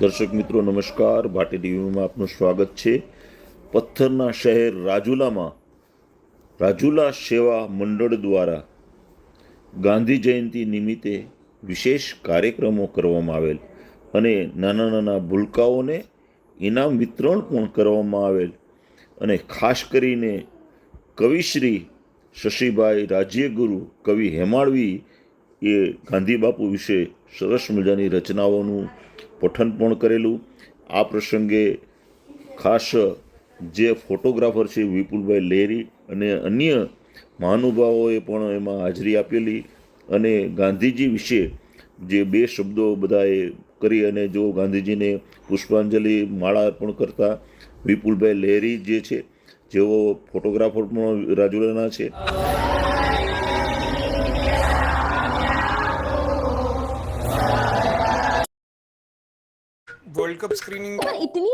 દર્શક મિત્રો, નમસ્કાર. ભાટી ટીવીમાં આપનું સ્વાગત છે. પથ્થરના શહેર રાજુલામાં રાજુલા સેવા મંડળ દ્વારા ગાંધી જયંતિ નિમિત્તે વિશેષ કાર્યક્રમો કરવામાં આવેલ અને નાના નાના ભૂલકાઓને ઇનામ વિતરણ પણ કરવામાં આવેલ અને ખાસ કરીને કવિશ્રી શશીભાઈ રાજ્યગુરુ, કવિ હેમાળવી એ ગાંધી બાપુ વિશે સરસ મજાની રચનાઓનું પઠન પણ કરેલું. આ પ્રસંગે ખાસ જે ફોટોગ્રાફર છે વિપુલભાઈ લહેરી અને અન્ય મહાનુભાવોએ પણ એમાં હાજરી આપેલી અને ગાંધીજી વિશે જે બે શબ્દો બધાએ કરી અને જો ગાંધીજીને પુષ્પાંજલિ માળા અર્પણ કરતા વિપુલભાઈ લહેરી જે છે, જેઓ ફોટોગ્રાફર પણ રાજુલાના છે. वर्ल्ड कप स्क्रीनिंग पर इतनी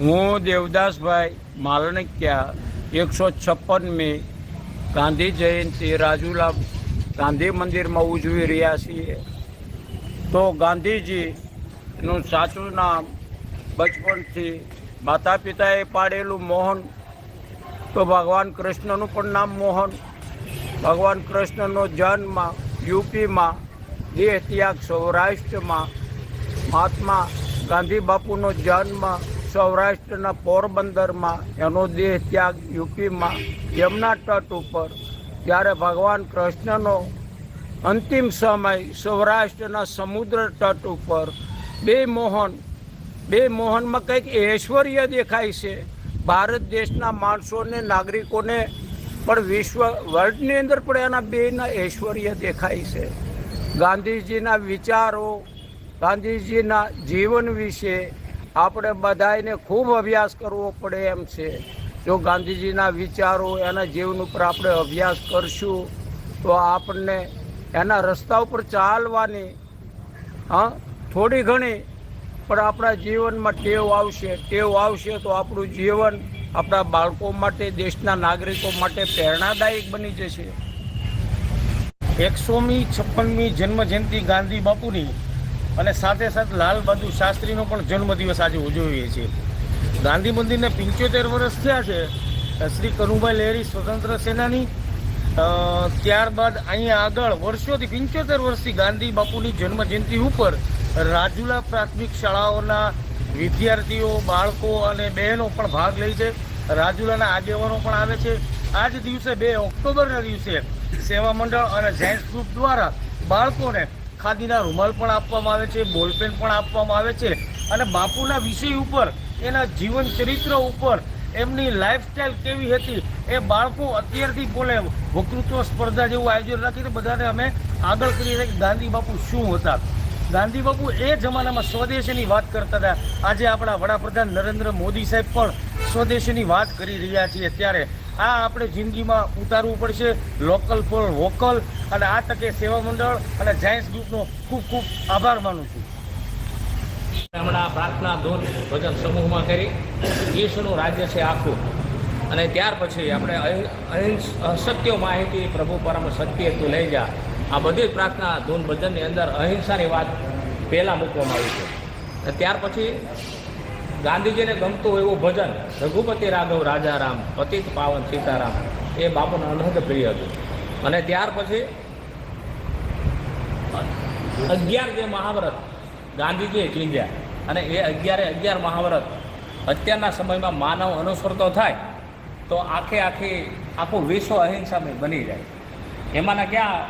હું દેવદાસભાઈ માલણક્યા એકસો છપ્પન મે ગાંધી જયંતિ રાજુલા ગાંધી મંદિરમાં ઉજવી રહ્યા છીએ. તો ગાંધીજીનું સાચું નામ બચપણથી માતા પિતાએ પાડેલું મોહન, તો ભગવાન કૃષ્ણનું પણ નામ મોહન. ભગવાન કૃષ્ણનો જન્મ યુપીમાં, દેહ ત્યાગ સૌરાષ્ટ્રમાં, મહાત્મા ગાંધી બાપુનો જન્મ સૌરાષ્ટ્રના પોરબંદરમાં એનો દેહ ત્યાગ યુપીમાં યમુના તટ ઉપર. ત્યારે ભગવાન કૃષ્ણનો અંતિમ સમય સૌરાષ્ટ્રના સમુદ્ર તટ ઉપર. બે મોહન, બે મોહનમાં કંઈક ઐશ્વર્ય દેખાય છે. ભારત દેશના માણસોને, નાગરિકોને પણ વિશ્વ વર્લ્ડની અંદર પણ એના બેના ઐશ્વર્ય દેખાય છે. ગાંધીજીના વિચારો, ગાંધીજીના જીવન વિશે આપણે બધાને ખૂબ અભ્યાસ કરવો પડે એમ છે. જો ગાંધીજીના વિચારો એના જીવન ઉપર આપણે અભ્યાસ કરશું, તો આપણને એના રસ્તા ઉપર ચાલવાની, હા, થોડી ઘણી, પણ આપણા જીવનમાં ટેવ આવશે. ટેવ આવશે તો આપણું જીવન આપણા બાળકો માટે, દેશના નાગરિકો માટે પ્રેરણાદાયક બની જશે. એકસોમી છપ્પનમી જન્મ જયંતિ ગાંધી બાપુની અને સાથે સાથે લાલ બહાદુર શાસ્ત્રીનો પણ જન્મદિવસ આજે ઉજવીએ છીએ. ગાંધી મંદિરને પંચોતેર વર્ષ થયા છે. શ્રી કનુભાઈ લહેરી સ્વતંત્ર સેનાની. ત્યારબાદ અહીંયા આગળ વર્ષોથી પંચોતેર વર્ષથી ગાંધી બાપુની જન્મજયંતિ ઉપર રાજુલા પ્રાથમિક શાળાઓના વિદ્યાર્થીઓ, બાળકો અને બહેનો પણ ભાગ લે છે. રાજુલાના આગેવાનો પણ આવે છે. આ જ દિવસે બે ઓક્ટોબરના દિવસે સેવા મંડળ અને જાયન્સ ગ્રુપ દ્વારા બાળકોને ખાદીના રૂમાલ પણ આપવામાં આવે છે, બોલપેન પણ આપવામાં આવે છે અને બાપુના વિષય ઉપર, એના જીવન ચરિત્ર ઉપર, એમની લાઈફસ્ટાઈલ કેવી હતી, એ બાળકો અત્યારથી બોલે વકૃત્વ સ્પર્ધા જેવું આયોજન રાખીને બધાને અમે આગળ કરી રહ્યા કે ગાંધી બાપુ શું હતા. ગાંધી બાપુ એ જમાનામાં સ્વદેશીની વાત કરતા હતા. આજે આપણા વડાપ્રધાન નરેન્દ્ર મોદી સાહેબ પણ સ્વદેશીની વાત કરી રહ્યા છીએ ત્યારે આ આપણે જિંદગીમાં ઉતારવું પડશે લોકલ ફોર વોકલ. અને આ તકે સેવા મંડળ અને જાયન્સ ગ્રુપનો ખૂબ ખૂબ આભાર માનું છું. હમણાં પ્રાર્થના ધૂન ભજન સમૂહમાં કરી ઈશ્વરનું રાજ્ય છે આખું. અને ત્યાર પછી આપણે અહિં- અહિંસ, અસત્ય માહિતી પ્રભુ પરમ સત્ય તું લઈ જા. આ બધી પ્રાર્થના ધૂન ભજનની અંદર અહિંસાની વાત પહેલાં મૂકવામાં આવી છે. ત્યાર પછી ગાંધીજીને ગમતું એવું ભજન રઘુપતિ રાઘવ, રાજારામ, પતિત પાવન, સીતારામ, એ બાપુને અનહદ પ્રિય હતું અને ત્યાર પછી અગિયાર જે મહાવ્રત ગાંધીજીએ ચીંધ્યા અને એ અગિયારે અગિયાર મહાવ્રત અત્યારના સમયમાં માનવ અનુસરતો થાય, તો આખે આખી આખું વિશ્વ અહિંસામય બની જાય. એમાંના ક્યાં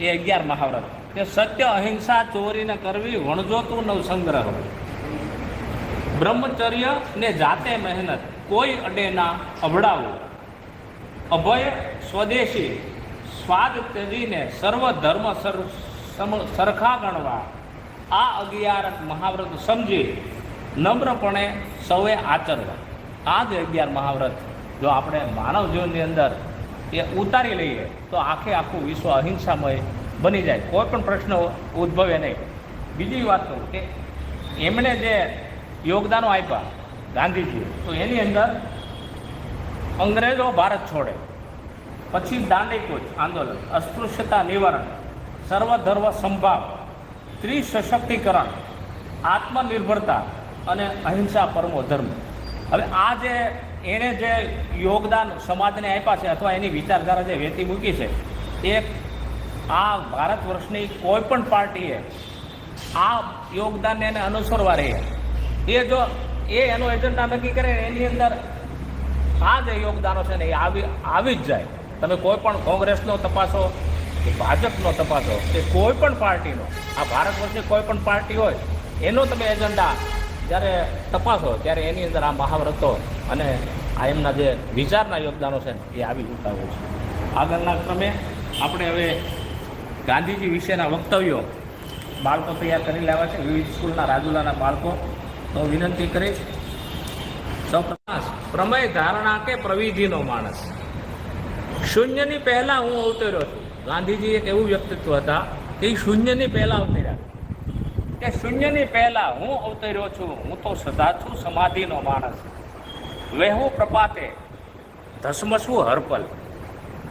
એ અગિયાર મહાવ્રત? કે સત્ય અહિંસા ચોરીને કરવી વણજોતું નવ સંગ્રહ. બ્રહ્મચર્ય ને જાતે મહેનત, કોઈ અડે ના અભડાવવું અભય સ્વદેશી, સ્વાદ ત્યજીને સર્વ ધર્મ સરખા ગણવા. આ અગિયાર મહાવ્રત સમજી નમ્રપણે સૌએ આચરવા. આ જ અગિયાર મહાવ્રત. જો આપણે માનવ જીવનની અંદર એ ઉતારી લઈએ, તો આખે આખું વિશ્વ અહિંસામય બની જાય. કોઈ પણ પ્રશ્ન ઉદ્ભવે નહીં. બીજી વાત કહું કે એમણે જે યોગદાનો આપ્યા ગાંધીજીએ. તો એની અંદર અંગ્રેજો ભારત છોડે. પછી દાંડીકૂચ આંદોલન, અસ્પૃશ્યતા નિવારણ, સર્વધર્મ સંભાવ ત્રિસશક્તિકરણ, આત્મનિર્ભરતા અને અહિંસા પરમો ધર્મ. હવે આ જે એણે જે યોગદાન સમાજને આપ્યા છે અથવા એની વિચારધારા જે વેતી મૂકી છે, એ આ ભારત વર્ષની કોઈ પણ પાર્ટીએ આ યોગદાનને એને અનુસરવા રહે. એ જો, એ એનો એજન્ડા નક્કી કરે એની અંદર આ જે યોગદાનો છે ને એ આવી આવી જ જાય. તમે કોઈ પણ કોંગ્રેસનો તપાસો, કે ભાજપનો તપાસો, કે કોઈ પણ પાર્ટીનો, આ ભારત વર્ષની કોઈ પણ પાર્ટી હોય, એનો તમે એજન્ડા જ્યારે તપાસો, ત્યારે એની અંદર આ મહાવ્રતો અને આ એમના જે વિચારના યોગદાનો છે એ આવી જતા હોય છે. આગળના ક્રમે આપણે હવે ગાંધીજી વિશેના વક્તવ્યો બાળકો તૈયાર કરી લેવા છે. વિવિધ સ્કૂલના રાજુલાના બાળકો વિનંતી કરીશ સૌ પ્રમેય ધારણા કે પ્રવિધિનો માણસ. શૂન્યની પહેલા હું અવતર્યો છું. ગાંધીજી એક એવું વ્યક્તિત્વ હતા કે શૂન્યની પહેલા અવતર્યા. કે શૂન્યની પહેલા હું અવતર્યો છું, હું તો સદા છું સમાધિનો માણસ. વહેવું પ્રપાતે ધસમસવું હરપલ.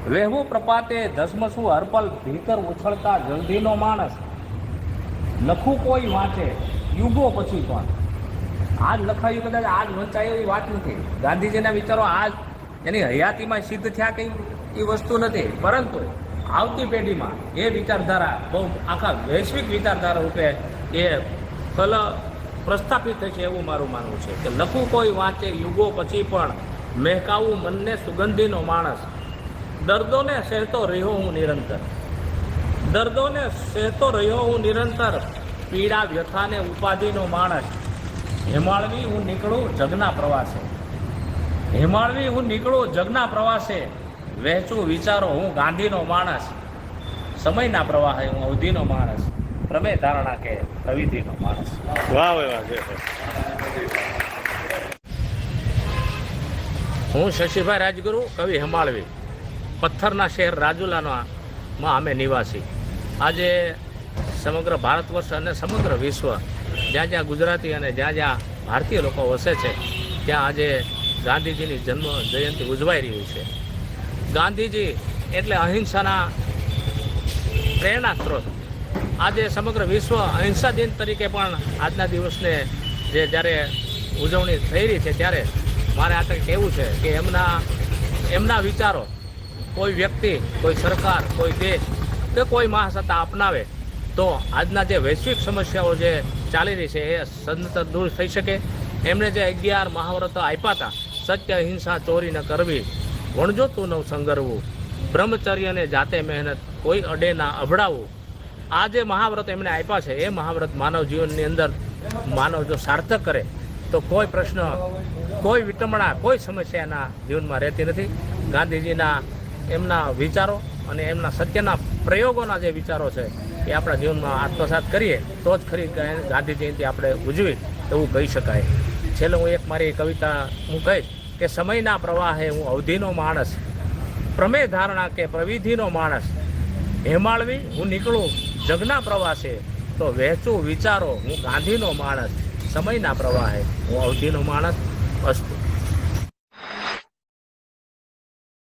વહેવું પ્રપાતે ધસમસવું હરપલ ભીતર ઉછળતા જલ્દીનો માણસ. લખું કોઈ વાંચે, યુગો પછી પણ. આજ લખાયું કદાચ આજ વંચાય એવી વાત નથી. ગાંધીજીના વિચારો આજ એની હયાતીમાં સિદ્ધ થયા કંઈ એ વસ્તુ નથી. પરંતુ આવતી પેઢીમાં એ વિચારધારા બહુ આખા વૈશ્વિક વિચારધારા રૂપે એ ફલ પ્રસ્થાપિત થશે એવું મારું માનવું છે કે લખું કોઈ વાંચે, યુગો પછી પણ મહેકાવું મનને સુગંધીનો માણસ. દર્દોને સહેતો રહ્યો હું નિરંતર. દર્દોને સહેતો રહ્યો હું નિરંતર. પીડા વ્યથાને ઉપાધિનો માણસ. હેમાળવી હું નીકળું જગના પ્રવાસે. હેમાળવી હું નીકળું જગના પ્રવાસે. વહેંચું વિચારો હું ગાંધીનો માણસ. સમયના પ્રવાહે હું અવધિનો માણસ. પ્રમેય ધારણા કે પ્રવિધિનો માણસ. વાહ વાહ વાહ હું શશીભાઈ રાજગુરુ કવિ હેમાળવી. પથ્થરના શહેર રાજુલાના માં અમે નિવાસી. આજે સમગ્ર ભારત વર્ષ અને સમગ્ર વિશ્વ જ્યાં જ્યાં ગુજરાતી અને જ્યાં જ્યાં ભારતીય લોકો વસે છે, ત્યાં આજે ગાંધીજીની જન્મ જયંતિ ઉજવાઈ રહી છે. ગાંધીજી એટલે અહિંસાના પ્રેરણા સ્ત્રોત. આજે સમગ્ર વિશ્વ અહિંસા દિન તરીકે પણ આજના દિવસને જે જ્યારે ઉજવણી થઈ રહી છે ત્યારે મારે આ કંઈક કહેવું છે કે એમના એમના વિચારો કોઈ વ્યક્તિ, કોઈ સરકાર, કોઈ દેશ કે કોઈ મહાસત્તા અપનાવે તો આજના જે વૈશ્વિક સમસ્યાઓ જે ચાલી રહી છે, એ સદંતર દૂર થઈ શકે. એમણે જે અગિયાર મહાવ્રતો આપ્યા હતા, સત્ય હિંસા ચોરી ન કરવી વણજોતું ન સંગરવું, બ્રહ્મચર્યને જાતે મહેનત, કોઈ અડે ના અભડાવવું આ જે મહાવ્રત એમણે આપ્યા છે, એ મહાવ્રત માનવ જીવનની અંદર માનવ જો સાર્થક કરે, તો કોઈ પ્રશ્ન, કોઈ વિટમણા, કોઈ સમસ્યા એના જીવનમાં રહેતી નથી. ગાંધીજીના એમના વિચારો અને એમના સત્યના પ્રયોગોના જે વિચારો છે એ આપણા જીવનમાં આત્મસાત કરીએ, તો જ ખરી ગાંધી જયંતિ આપણે ઉજવી એવું કહી શકાય. છેલ્લે હું એક મારી કવિતા હું કહીશ કે સમયના પ્રવાહે હું અવધિનો માણસ, પ્રમેય ધારણા કે પ્રવિધિનો માણસ. હેમાળવી, હું નીકળું જગના પ્રવાસે, તો વહેંચું વિચારો હું ગાંધીનો માણસ. સમયના પ્રવાહે હું અવધિનો માણસ, અસ્તુ